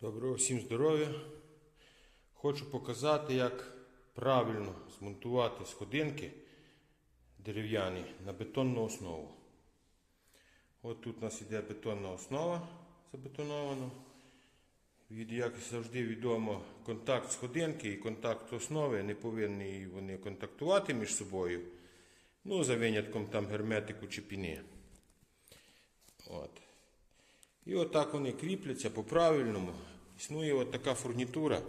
Доброго всім здоров'я. Хочу показати, як правильно змонтувати сходинки дерев'яні на бетонну основу. От тут у нас іде бетонна основа забетонована. Від, як завжди відомо, контакт сходинки і контакт основи не повинні вони контактувати між собою. Ну, за винятком там герметику чи піни. От. І отак вони кріпляться по-правильному. Існує от така фурнітура.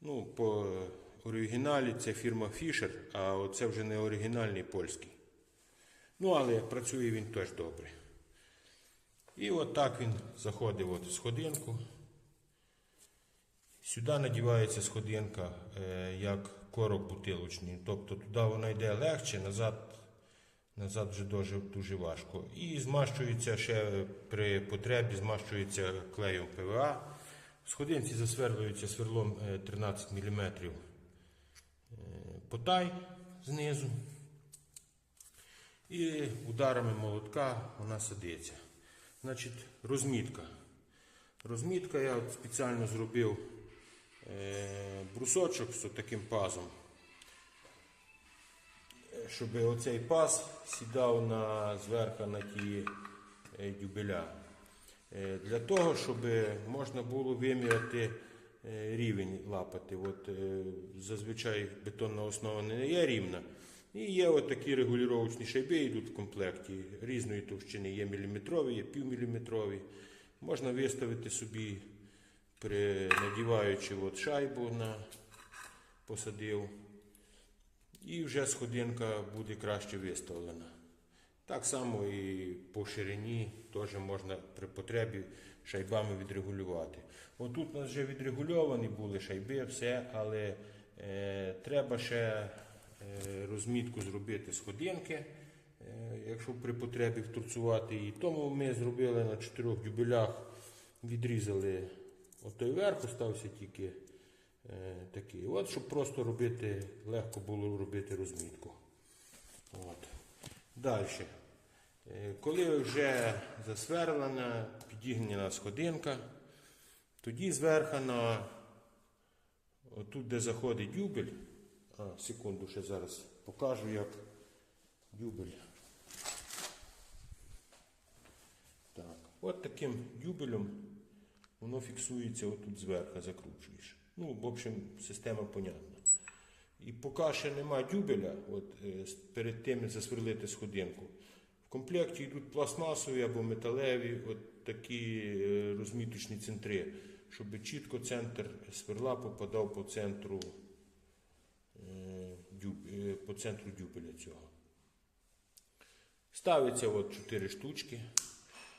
Ну, по оригіналі це фірма Fisher, а це вже не оригінальний польський. Ну, але працює він теж добре. І от так він заходить от в сходинку. Сюди надівається сходинка е, як корок бутилочний. Тобто туди вона йде легше, назад Назад вже дуже, дуже важко. І змащується ще при потребі, змащується клеєм ПВА. Сходинці засверлюються сверлом е, 13 мм потай знизу. І ударами молотка вона садиться. Значить, розмітка. Розмітка я от спеціально зробив е, брусочок з таким пазом щоб оцей паз сідав на, зверху на ті е, дюбеля. Е, Для того, щоб можна було виміряти е, рівень лапати. От, зазвичай бетонна основа не є рівна. І є такі регулювачні шайби, йдуть в комплекті різної товщини. Є міліметрові, є півміліметрові. Можна виставити собі, при, надіваючи от шайбу на посадив і вже сходинка буде краще виставлена. Так само і по ширині теж можна при потребі шайбами відрегулювати. Отут у нас вже відрегульовані були шайби, все, але е, треба ще е, розмітку зробити сходинки, е, якщо при потребі вторцювати її. Тому ми зробили на чотирьох дюбелях, відрізали отой верх, остався тільки е, такий. От, щоб просто робити, легко було робити розмітку. От. Далі. Е, Коли вже засверлена, підігнена сходинка, тоді зверху на отут, де заходить дюбель, а, секунду, ще зараз покажу, як дюбель. Так, от таким дюбелем воно фіксується отут зверху, закручуєш. Ну, в общем, система понятна. І поки ще нема дюбеля, от, е, перед тим засверлити сходинку, в комплекті йдуть пластмасові або металеві от такі е, розміточні центри, щоб чітко центр сверла попадав по центру, е, по центру дюбеля цього. Ставиться от 4 штучки.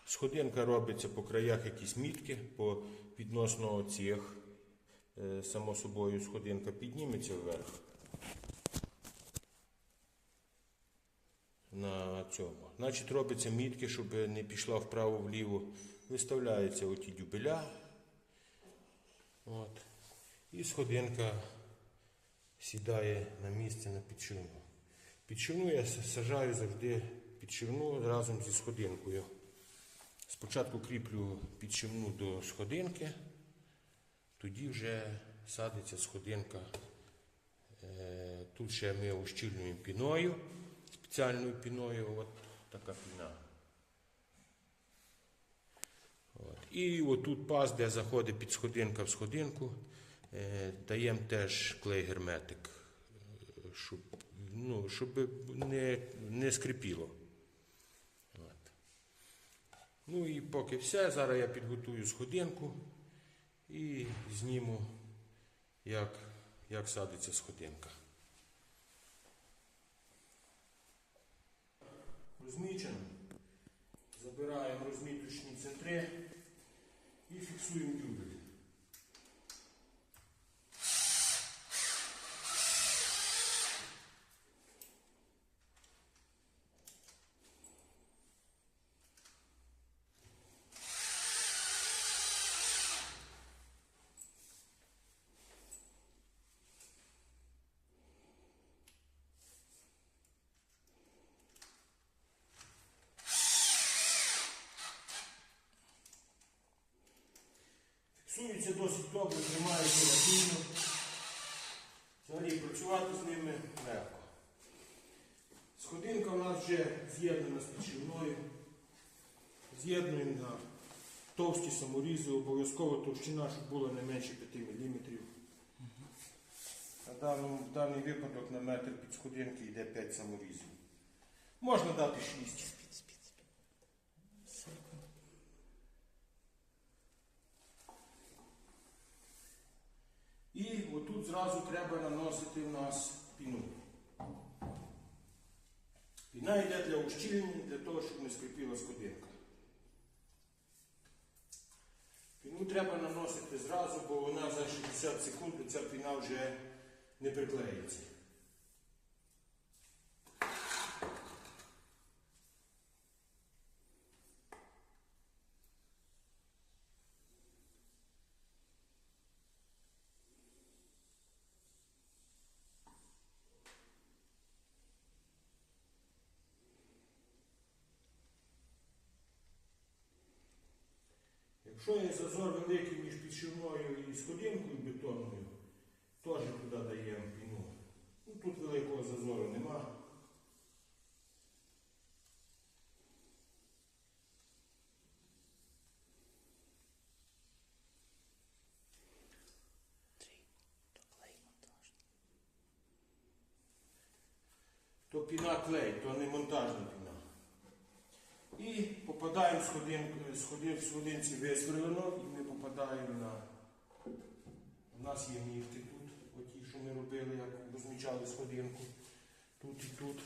Сходинка робиться по краях якісь мітки, по відносно цих. Само собою сходинка підніметься вверх. На цьому. Значить, робиться мітки, щоб не пішла вправо-вліво. Виставляються оті дюбеля. От. І сходинка сідає на місце на підшивну. Підшивну я сажаю завжди підшивну разом зі сходинкою. Спочатку кріплю підшивну до сходинки, тоді вже садиться сходинка. Е, Тут ще ми ущільнюємо піною, спеціальною піною, от така піна. От. І отут паз, де заходить під сходинка в сходинку, е, даємо теж клей герметик, е, щоб, ну, щоб не, не скрипіло. От. Ну і поки все, зараз я підготую сходинку і зніму, як, як садиться сходинка. Розмічено. Забираємо розміточні центри і фіксуємо дюбель. Працюється досить добре, тримається надійно. Взагалі працювати з ними легко. Сходинка у нас вже з'єднана з підшивною. З'єднуємо на товсті саморізи, обов'язково товщина, щоб була не менше 5 мм. На даному, в даний випадок на метр під сходинки йде 5 саморізів. Можна дати 6. І отут зразу треба наносити в нас піну. Піна йде для ущільнення, для того, щоб не скрипіла сходинка. Піну треба наносити зразу, бо вона за 60 секунд ця піна вже не приклеїться. Якщо є зазор великий між підшивною і сходинкою бетонною, теж туди даємо піну. Ну, тут великого зазору нема. То піна клей, то не монтажна піна. І попадаємо з сходинки, сходин, сходинці висверлено, і ми попадаємо на. У нас є мітки тут, оті, що ми робили, як розмічали сходинку. Тут і тут.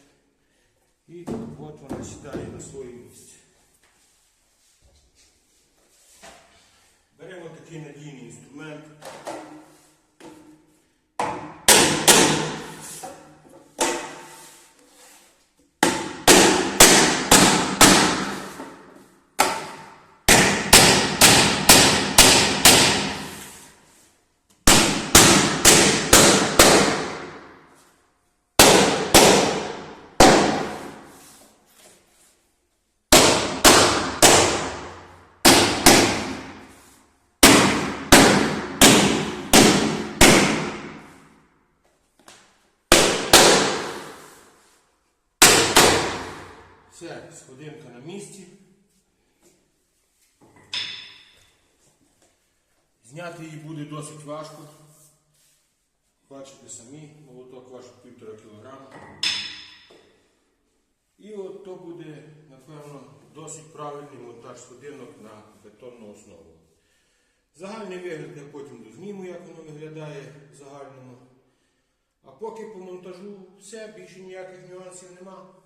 І от вона сідає на своє місце. Беремо такий надійний інструмент. Все, сходинка на місці. Зняти її буде досить важко. Бачите самі, молоток важить півтора кілограма. І от то буде, напевно, досить правильний монтаж сходинок на бетонну основу. Загальний вигляд я потім дозніму, як воно виглядає в загальному. А поки по монтажу все, більше ніяких нюансів нема.